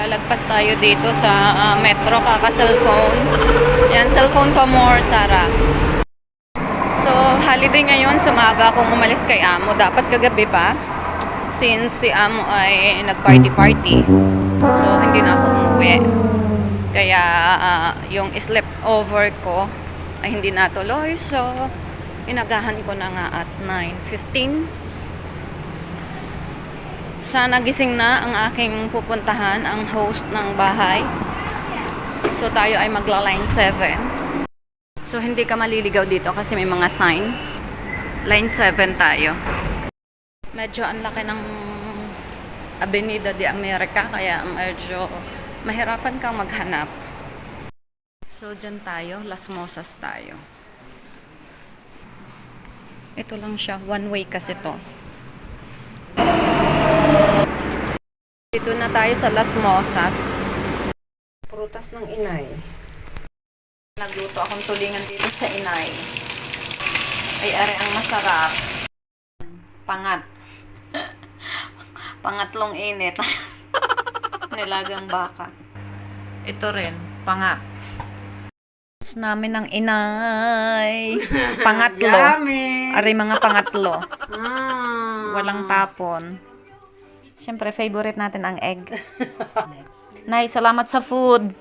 Lalagpas tayo dito sa ah, metro kaka-cellphone. Yan, cellphone pa more, Sara. So, holiday ngayon, sumaga akong umalis kay Amo. Dapat kagabi pa. Since si Amo ay nag-party-party. So, hindi na ako umuwi. Kaya, ah, yung sleep over ko ay hindi natuloy. So, inagahan ko na nga at 9.15. Sana gising na ang aking pupuntahan, ang host ng bahay. So, tayo ay magla-line 7. So, hindi ka maliligaw dito kasi may mga sign. Line 7 tayo. Medyo ang laki ng Avenida de America, kaya medyo mahirapan kang maghanap. So, dyan tayo. Las Mosas tayo. Ito lang siya. One way kasi to. Dito na tayo sa Las Mosas. Prutas ng inay. Nagluto akong tulingan dito sa inay. Ay, are ang masarap. Pangat. Pangatlong init. Nilagang baka. Ito rin, pangat. namin ng inay. Pangatlo. Yummy! Ari mga pangatlo. Ah. Walang tapon. Siyempre, favorite natin ang egg. Nay, salamat sa food.